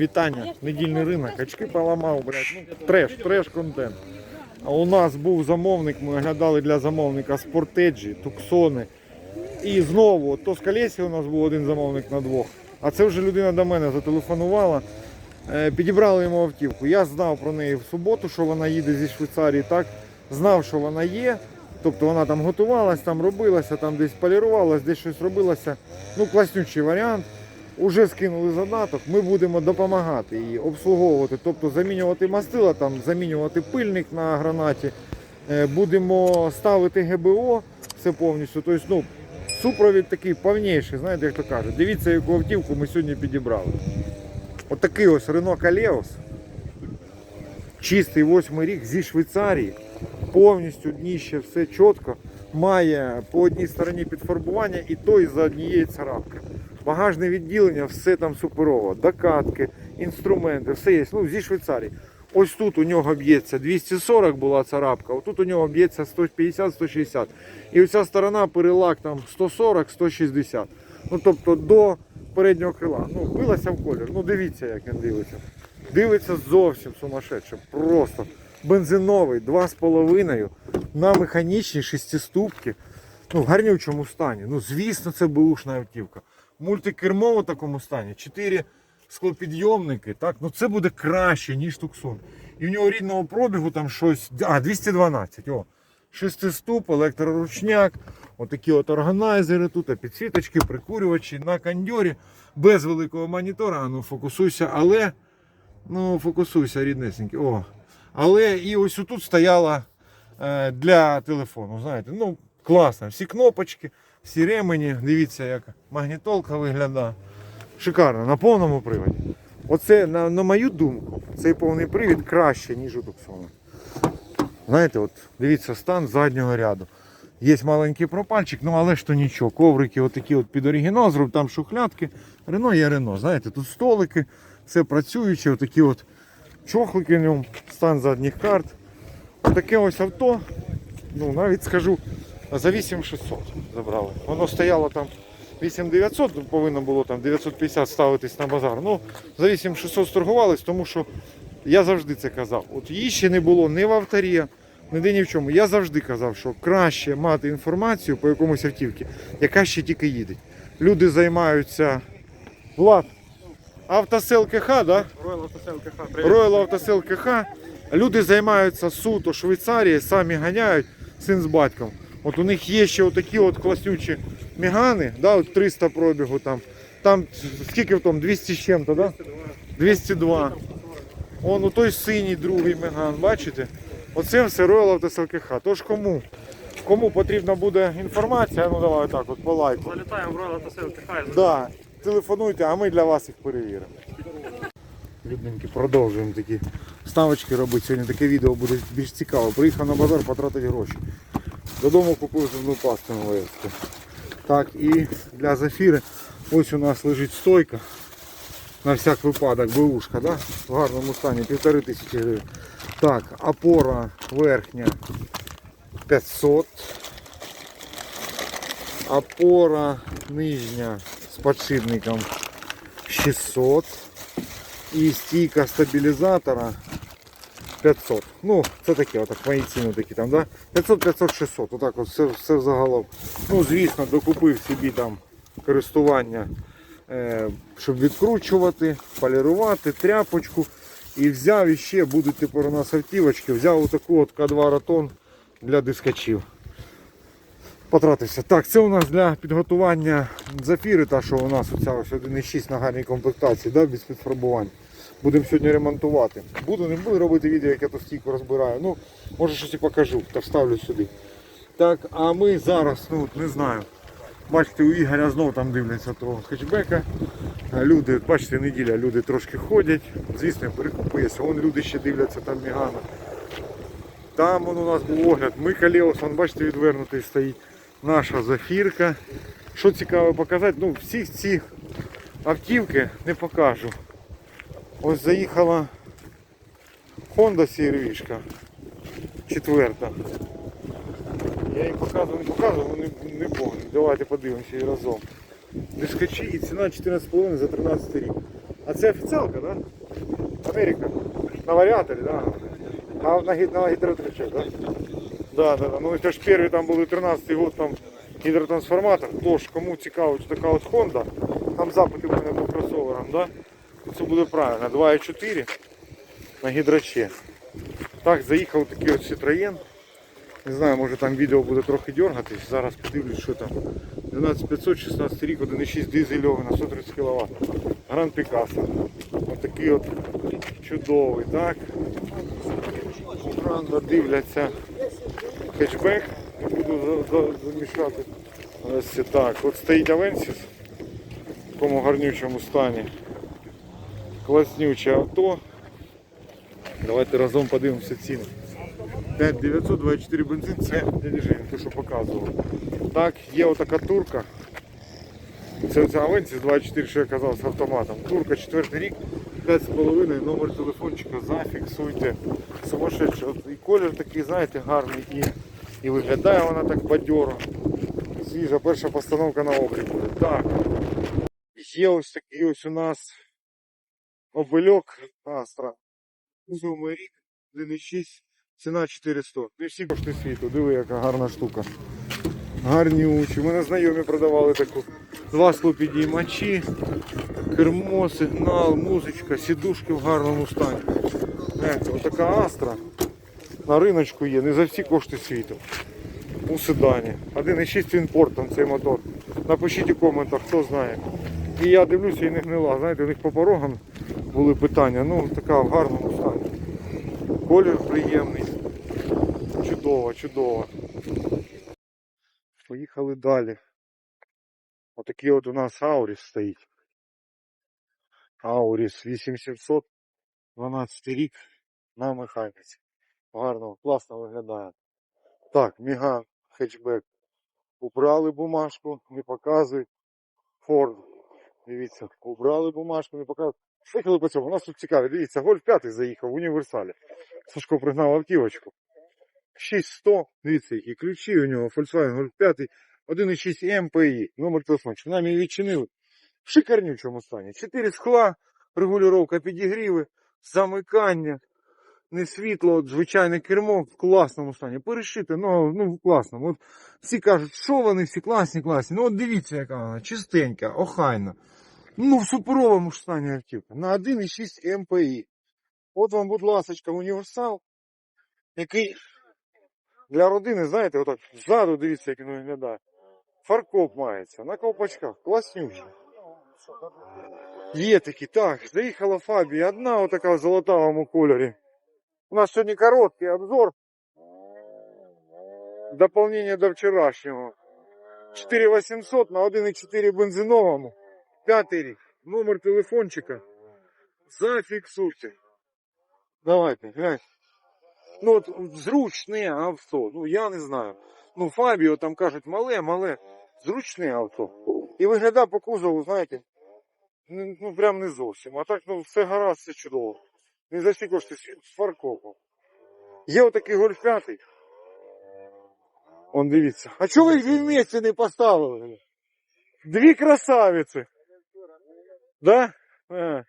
вітання, недільний ринок, очки поламав, блядь. Ну, треш, треш контент. А у нас був замовник, ми оглядали для замовника спортеджі, туксони. І знову, то з Колесі у нас був один замовник на двох. А це вже людина до мене зателефонувала. Е, Підібрали йому автівку. Я знав про неї в суботу, що вона їде зі Швейцарії. Так, знав, що вона є. Тобто вона там готувалась, там робилася, там десь полірувалась, десь щось робилося. Ну, класнючий варіант. Уже скинули задаток, ми будемо допомагати її обслуговувати, тобто замінювати мастила, там, замінювати пильник на гранаті, Е, будемо ставити ГБО, все повністю. Тобто, ну, супровід такий повніший, знаєте, як то кажуть. Дивіться, яку автівку ми сьогодні підібрали. Отакий ось Renault Калеос. Чистий восьмий рік зі Швейцарії. Повністю дніще все чітко. Має по одній стороні підфарбування і то із-за однієї царапки. Багажне відділення, все там суперово. Докатки, інструменти, все є. Ну, зі Швейцарії. Ось тут у нього б'ється 240 була царапка, отут у нього б'ється 150-160. І оця сторона перелак там 140-160. Ну тобто до переднього крила. Ну, билася в колір. Ну дивіться, як він дивиться. Дивиться зовсім сумасшедше. Просто бензиновий, 2,5 на механічній шестиступці. Ну, в гарнючому стані. Ну, звісно, це бушна автівка. Мультикермо в такому стані. 4 склопідйомники. Так? Ну, це буде краще, ніж Туксон. І в нього рідного пробігу там щось. А, 212. О. Шестиступ, електроручняк, отакі от органайзери тут, підсвіточки, прикурювачі на кондьорі, без великого монітора. Ну, фокусуйся, але. Ну, фокусуйся, ріднесенький. О. Але і ось тут стояла е, для телефону. Знаєте, ну, класно. Всі кнопочки, всі ремені. Дивіться, як магнітолка виглядає. Шикарно, на повному приводі. Оце, на, на мою думку, цей повний привід краще, ніж у Туксона. Знаєте, от дивіться, стан заднього ряду. Є маленький пропальчик, ну але ж то нічого. Коврики отакі от під оригінал, зроб, там шухлядки. Рено є Рено. Знаєте, тут столики, все працююче, отакі от чохлики в ньому, стан задніх карт. Отаке ось авто, ну навіть скажу, за 8600 забрали. Воно стояло там 8900, ну, повинно було там 950 ставитись на базар. Ну, за 8600 сторгувались, тому що я завжди це казав. От її ще не було ні в авторі, ніде ні в чому. Я завжди казав, що краще мати інформацію по якомусь автівці, яка ще тільки їде. Люди займаються. Влад, автосел КХ, да? Автосел Автосел КХ. Люди займаються суто Швейцарії, самі ганяють син з батьком. От у них є ще отакі от класнючі мігани, да, от 300 пробігу там. Там скільки в тому? 200 з чим-то, да? 202. Он у той синій другий меган, бачите? Оце все Royal Автосел КХ. Тож кому? Кому потрібна буде інформація, ну давай так, от по лайку. Залітаємо в Ройл Автосел КХ. Да, телефонуйте, а ми для вас їх перевіримо. Людненькі, продовжуємо такі ставочки робити. Сьогодні таке відео буде більш цікаво. Приїхав на базар потратити гроші. Додому купив зубну пасту новоєвську. Так, і для зафіри ось у нас лежить стойка. На всяк випадок, бушка, да? в гарному стані, півтори тисячі гривень. Так, опора верхня 500. Опора нижня з подшипником 600. І стійка стабілізатора 500. Ну, це таке, отак, мої ціни такі там, да? 500, 500, 600. Отак от все, все взагалом. Ну, звісно, докупив собі там користування, е, щоб відкручувати, полірувати, тряпочку. І взяв іще, будуть тепер у нас автівочки, взяв отаку от К2 Ротон для дискачів. Потратився. Так, це у нас для підготування зафіри, та що у нас оця ось 1.6 на гарній комплектації, да, без підфарбувань. Будемо сьогодні ремонтувати. Буду, не буду робити відео, як я ту стійку розбираю. Ну, може щось і покажу, та вставлю сюди. Так, а ми зараз, ну не знаю. Бачите, у Ігоря знов там дивляться того хетчбека. Люди, бачите, неділя, люди трошки ходять. Звісно, перекупується. Вон люди ще дивляться там Мігана. Там вон у нас був огляд. Ми Калеос, вон, бачите, відвернутий стоїть. Наша зафірка. Що цікаво показати, ну всі ці автівки не покажу. Ось заїхала Honda CR-V, четверта. Я їм показував, не показував, вони не помню. Давайте подивимося її разом. Дискачі і ціна 14,5 за 13 рік. А це офіціалка, да? Америка. На варіаторі, да? На, гі- на гідротричах, да? Да, да, да. Ну це ж перші там були 13-й год, там гідротрансформатор. Тож, кому цікаво, що така от Honda, там запити в мене по кросоверам, да? Це буде правильно. 2,4 на гідрачі. Так, заїхав такий от Citroën. Не знаю, може там відео буде трохи дергатись. Зараз подивлюсь, що там. 12500, 16 рік, 1,6 дизельовий на 130 кВт. Гранд Пікассо. Отакий от чудовий, так. Гранда дивляться хетчбек. Не буду за- за- замішати. Ось так. От стоїть Авенсіс в такому гарнючому стані. Класнюче авто. Давайте разом подивимося ціни. 5924 бензин, це дядя те, що показував. Так, є отака турка. Це ця Авенсіс 24, що я казав, з автоматом. Турка 4 рік, 5,5, номер телефончика зафіксуйте. Сумасшедший. От І колір такий, знаєте, гарний і, і виглядає вона так бадьоро. Свіжа перша постановка на облік буде. Так. Є ось такий ось у нас обельок Астра. Сьомий рік, 1,6, ціна 400. Не всі кошти світу, диви, яка гарна штука. Гарнючі. Мене знайомі продавали таку. Два склопідіймачі, кермо, сигнал, музичка, сідушки в гарному стані. Знаєте, отака Астра на риночку є, не за всі кошти світу. У седані. 1,6 інпортом цей мотор. Напишіть у коментах, хто знає. І я дивлюся і не гнила. Знаєте, у них по порогам були питання. Ну, така в гарному стані. Колір приємний. Чудово, чудово. Поїхали далі. Отакий от у нас Ауріс стоїть. Ауріс 8700, 12 рік на механіці. Гарно, класно виглядає. Так, Міган, хетчбек. Убрали бумажку, не показують. Форд. Дивіться, убрали бумажку, не показують. Поїхали по цьому. У нас тут цікаві. Дивіться, Гольф 5 заїхав в універсалі. Сашко пригнав автівочку. 6100. Дивіться, які ключі у нього. Volkswagen Golf 5. 1,6 MPI. Номер телефончика. Нам її відчинили. В шикарнючому стані. 4 скла, регулювання підігріви, замикання. Не світло, звичайне кермо в класному стані. Перешите, ну, ну в класному. От всі кажуть, що вони всі класні, класні. Ну от дивіться, яка вона, чистенька, охайна. Ну, в суперовому ж стані автівка. На 1,6 МПІ. От вам, будь ласочка, універсал, який для родини, знаєте, отак ззаду дивіться, як він виглядає. Фаркоп мається, на ковпачках, класнючий. Є такі, так, заїхала Фабія, одна отака в золотавому кольорі. У нас сьогодні короткий обзор. Дополнение до вчорашнього. 4800 на 1,4 бензиновому. П'ятий рік. Номер телефончика. Зафіксуйте. Давайте, гляньте. Ну от зручне авто. Ну я не знаю. Ну Фабіо там кажуть мале, мале. Зручне авто. І виглядає по кузову, знаєте, ну прям не зовсім. А так ну все гаразд, все чудово. Не за всі кошти фаркопом. Є отакий гольф п'ятий. Он дивіться. А чого ви їх в місці не поставили? Дві красавиці. Да? А.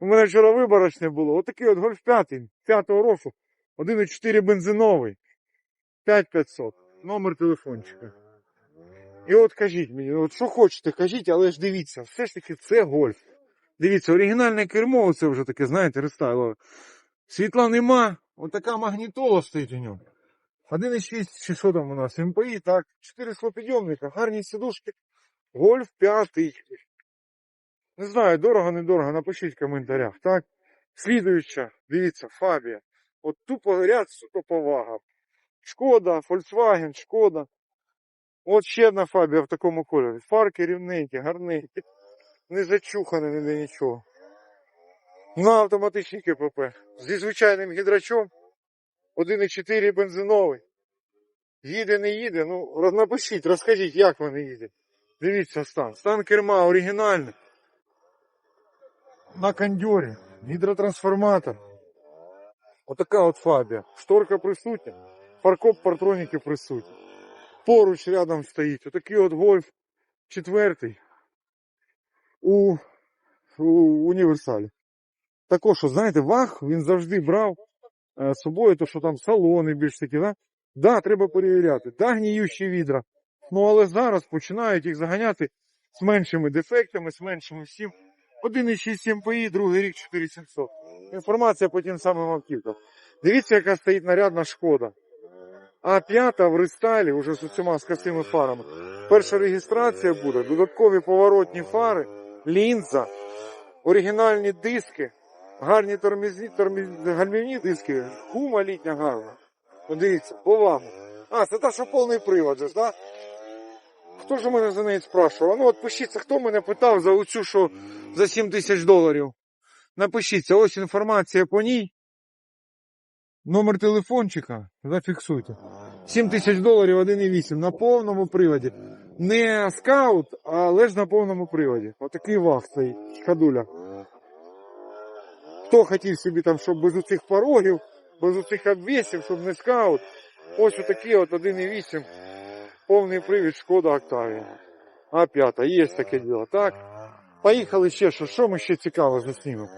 У мене вчора виборочне було. Отакий от гольф п'ятий, п'ятого року. 1,4 бензиновий. 5500. Номер телефончика. І от кажіть мені, от що хочете, кажіть, але ж дивіться, все ж таки це гольф. Дивіться, оригінальне кермо, це вже таке, знаєте, рестайлове. Світла нема, отака магнітола стоїть у ньому. 1,6, чи що там у нас, МПІ, так, 4 склопідйомника, гарні сидушки. Гольф 5. Не знаю, дорого, недорого, напишіть в коментарях, так? Слідуюча, дивіться, Фабія. От тупо ряд, сука, повага. Шкода, Volkswagen, Шкода. От ще одна Фабія в такому кольорі. Фарки рівненькі, гарненькі. Не зачухане ніде нічого. На автоматичній КПП. Зі звичайним гідрачом. 1,4 бензиновий. Їде, не їде. Ну, напишіть, розкажіть, як вони їдуть. Дивіться стан. Стан керма оригінальний. На кондьорі. Гідротрансформатор. Отака от фабія. Шторка присутня. Фаркоп партроніки присутні. Поруч рядом стоїть. Отакий от гольф четвертий. У у універсалі. Також, знаєте, ваг він завжди брав е, з собою, то що там салони більш такі, да? Да, треба перевіряти. Да, гніючі відра. Ну але зараз починають їх заганяти з меншими дефектами, з меншими всім. 1,6 МПІ, другий рік 4700. Інформація по тим самим автівкам. Дивіться, яка стоїть нарядна шкода. А п'ята в рестайлі, вже з усіма з косими фарами. Перша реєстрація буде, додаткові поворотні фари, лінза, оригінальні диски, гарні тормізні, торміз- гальмівні диски, гума літня гарна. Подивіться, повагу. А, це та, що повний привод, ж, да? Хто ж у мене за неї спрашував? Ну от пишіться, хто мене питав за оцю, що за 7 тисяч доларів. Напишіться, ось інформація по ній. Номер телефончика зафіксуйте. 7 тисяч доларів 1,8 на повному приводі. Не скаут, але ж на повному приводі. Отакий ваг стоїть, ходуля. Хто хотів собі там, щоб без оцих порогів, без оцих обвісів, щоб не скаут. Ось отакий от 1,8 повний привід Шкода Октавія. А п'ята, є таке діло, так? Поїхали ще, що, що ми ще цікаво заснімемо?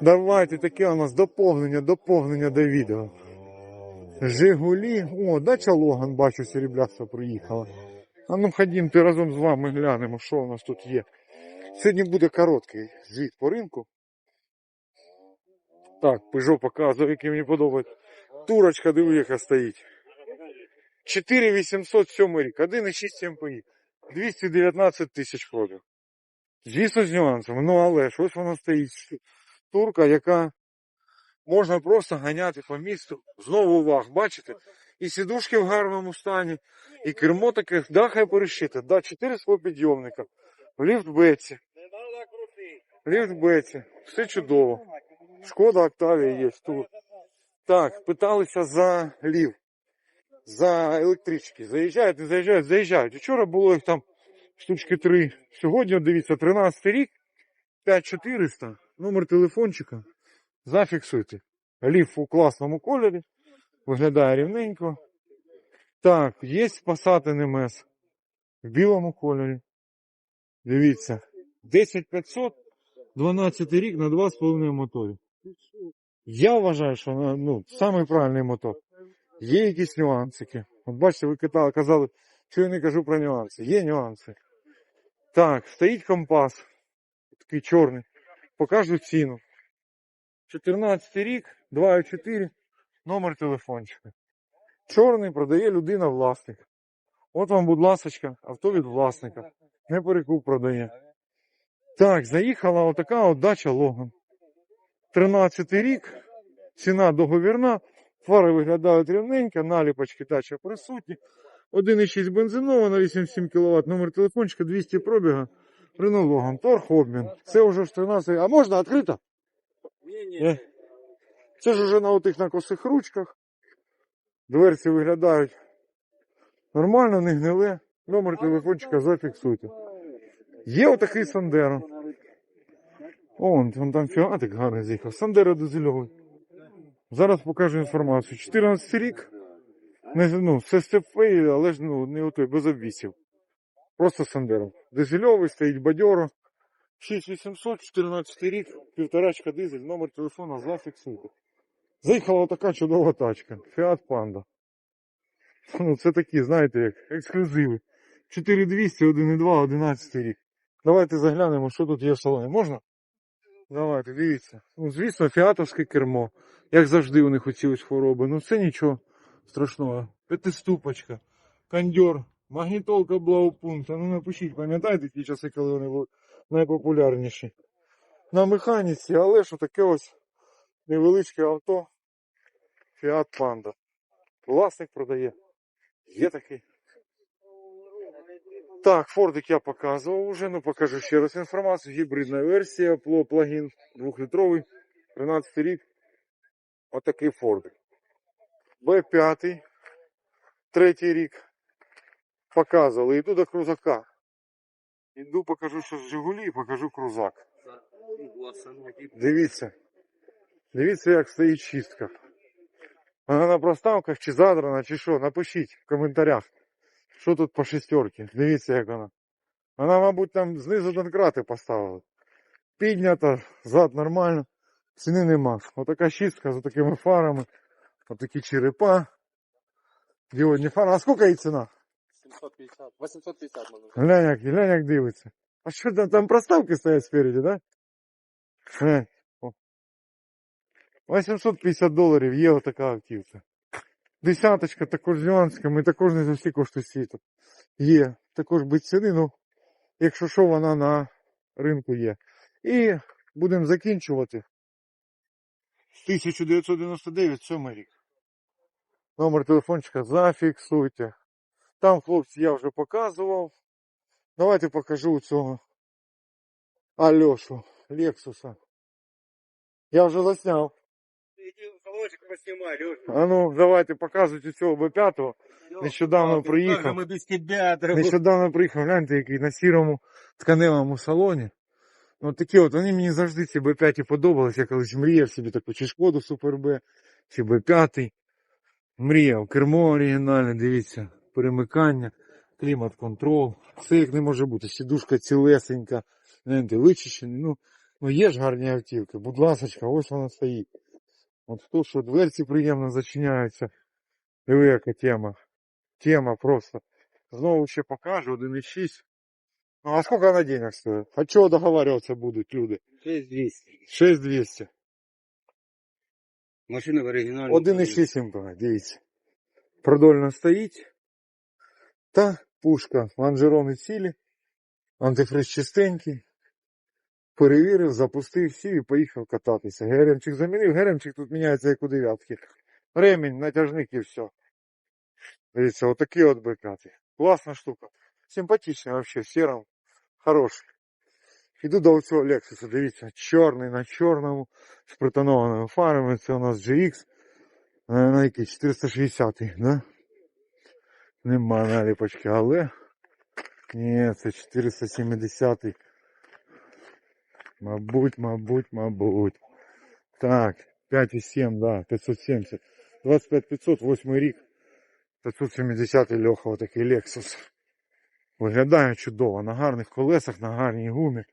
Давайте таке у нас доповнення, доповнення до відео. Жигулі. О, дача Логан, бачу, серебряста приїхала. А ну ходімте разом з вами глянемо, що у нас тут є. Сьогодні буде короткий звіт по ринку. Так, Peugeot показує, який мені подобається. Турочка, диви, яка стоїть. 4807 рік, 1,6 МПІ, 219 тисяч пробіг. Звісно, з нюансами. Ну але ж ось вона стоїть. Турка, яка можна просто ганяти по місту. Знову ваг, бачите? І сідушки в гарному стані, і кермо таке, да, хай перешите. Да, 4 підйомника. Ліфт Бетці. Ліфт Бетці. Все чудово. Шкода Октавія є тут. Так, питалися за лів. За електрички. Заїжджають, не заїжджають, заїжджають. Вчора було їх там штучки три. Сьогодні, дивіться, 13 рік, 5400, номер телефончика. Зафіксуйте. Ліф у класному кольорі. Виглядає рівненько. Так, є Passat NMS в білому кольорі. Дивіться. 10500, 12 рік на 2,5 моторі. Я вважаю, що ну, самий правильний мотор. Є якісь нюансики. От бачите, ви катали, казали, що я не кажу про нюанси. Є нюанси. Так, стоїть компас. Такий чорний. Покажу ціну. 14 рік, 2,4, номер телефончика. Чорний продає людина власник. От вам, будь ласочка, авто від власника. Не перекуп продає. Так, заїхала отака от дача Логан. 13 рік, ціна договірна, фари виглядають рівненько, наліпочки дача присутні. 1,6 бензинова на 87 кВт, номер телефончика 200 пробіга. Renault Logan, торг обмін. Це вже ж 13. А можна відкрито? Е. Це ж уже на отих на косих ручках. Дверці виглядають нормально, не гниле. Номер телефончика зафіксуйте. Є отакий Сандеро. О, вон, вон там фіатик гарний з'їхав. Сандеро дизельовий. Зараз покажу інформацію. 14 рік. Не, ну, це степфей, але ж ну, не отой, без обвісів. Просто Сандеро. Дизельовий, стоїть бадьоро. 6800, 14 рік, півторачка дизель, номер телефона зафіксуйте. Заїхала така чудова тачка. Fiat Panda. Ну, це такі, знаєте, як ексклюзиви. 4200, 1.2, 11 рік. Давайте заглянемо, що тут є в салоні. Можна? Давайте, дивіться. Ну, звісно, фіатовське кермо. Як завжди у них оці ось хвороби. Ну це нічого страшного. П'ятиступочка, кондьор, магнітолка блаупункта. Ну напишіть, пам'ятаєте ті часи, коли вони були найпопулярніші. На механіці, але що таке ось невеличке авто. Fiat Panda. Власник продає. Є такий. Так, фордик я показував вже, ну покажу ще раз інформацію. Гібридна версія, плагін 2-літровий, 13 рік. Отакий фордик. Б5, третій рік. Показували. Йду до крузака. Іду, покажу, що з Жигулі покажу крузак. Дивіться. Дивіться, як стоїть чистка. Вона на проставках чи задрана, чи що. Напишіть в коментарях, що тут по шестерці. Дивіться, як вона. Вона, мабуть, там знизу донкрати поставила. піднята, зад нормально, ціни нема. Отака шістка з такими фарами, отакі черепа. Діодні фари. А скільки її ціна? 750, 850 може. Глянь, як, глянь, як дивиться. А що там, там проставки стоять спереді, да? Глянь. О. 850 доларів є отака автівка. Десяточка також з нюансиками, також не за всі кошти світу. Є. Також ціни, ну, якщо що, вона на ринку є. І будемо закінчувати. 1999, 7 рік. Номер телефончика зафіксуйте. Там, хлопці, я вже показував. Давайте покажу цього Альошу Лексуса. Я вже засняв. Салончик поснимай, Леша. А ну, давайте показуйте цього Б5. Нещодавно приїхав. Мы без дорогой. Нещодавно приїхав, гляньте, який на сірому тканевому салоні. Ну такі от, вони мені завжди ці Б5 подобались. Я колись мріяв собі таку чи шкоду Супер Б, чи Б5. Мріяв. Кермо оригінальне, дивіться, перемикання, клімат-контрол. Все як не може бути. Сідушка цілесенька, гляньте, вичищений. Ну, ну є ж гарні автівки. Будь ласочка, ось вона стоїть. От хто що дверці приємно зачиняються. Диви, яка тема. Тема просто. Знову ще покажу, 1,6. Ну а сколько на денег стоит? А чого договариваться будуть люди? 6200. 6200. Машина в оригинале. 1,6 МПГ, дивіться. Продольно стоїть. Та пушка, лонжерони цілі. Антифриз чистенький. Перевірив, запустив, сів і поїхав кататися. Геремчик замінив, геремчик тут міняється як у дев'ятки. Ремінь, натяжник і все. Дивіться, отакі от бекати. Класна штука. Симпатичний вообще, сером. Хороший. Іду до цього Lexus, дивіться, чорний на чорному, з притонованими фарами. Це у нас GX. е, На який 460 да? Нема наліпочки, але. Ні, це 470 Мабуть, мабуть, мабуть. Так, 5,7, да, 570. 25 500, 8 рік. 570 Льоха, отакий Lexus. Виглядає чудово. На гарних колесах, на гарній гумі.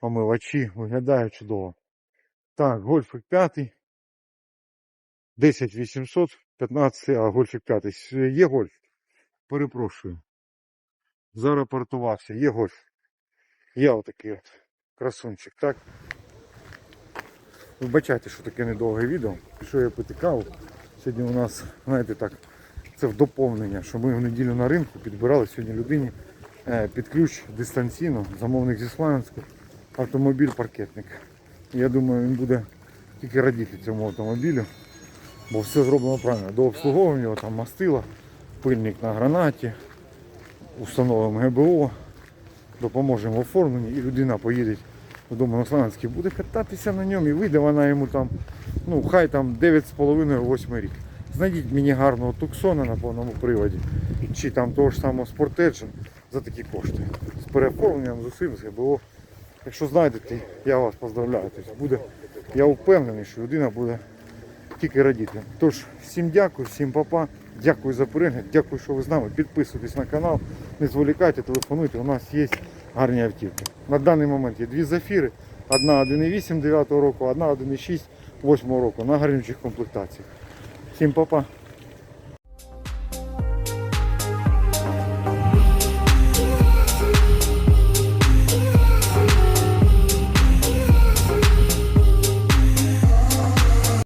Омивачі. Виглядає чудово. Так, гольфик 5. 10 800, 15, а гольфик 5. Є гольф? Перепрошую. Зарапортувався. Є гольф. Є отакий от красунчик, так? Вибачайте, що таке недовге відео. Що я пити каву. Сьогодні у нас, знаєте так, це в доповнення, що ми в неділю на ринку підбирали сьогодні людині е, під ключ дистанційно, замовник зі Славянську, автомобіль паркетник. Я думаю, він буде тільки радіти цьому автомобілю, бо все зроблено правильно. До обслуговування там мастила, пильник на гранаті, установимо ГБО, допоможемо в оформленні і людина поїде додому на Славянський, буде кататися на ньому і вийде вона йому там, ну хай там 9,5-8 рік. Знайдіть мені гарного туксона на повному приводі, чи там того ж самого спортеджа за такі кошти. З переоформленням, з усім, з ГБО. Якщо знайдете, я вас поздравляю. Тобто буде, я впевнений, що людина буде тільки радіти. Тож, всім дякую, всім папа. Дякую за перегляд, дякую, що ви з нами. Підписуйтесь на канал, не зволікайте, телефонуйте. У нас є гарні автівки. На даний момент є дві зафіри. Одна 1,8 9 року, одна 1,6 8 року на гарнючих комплектаціях. Всім папа.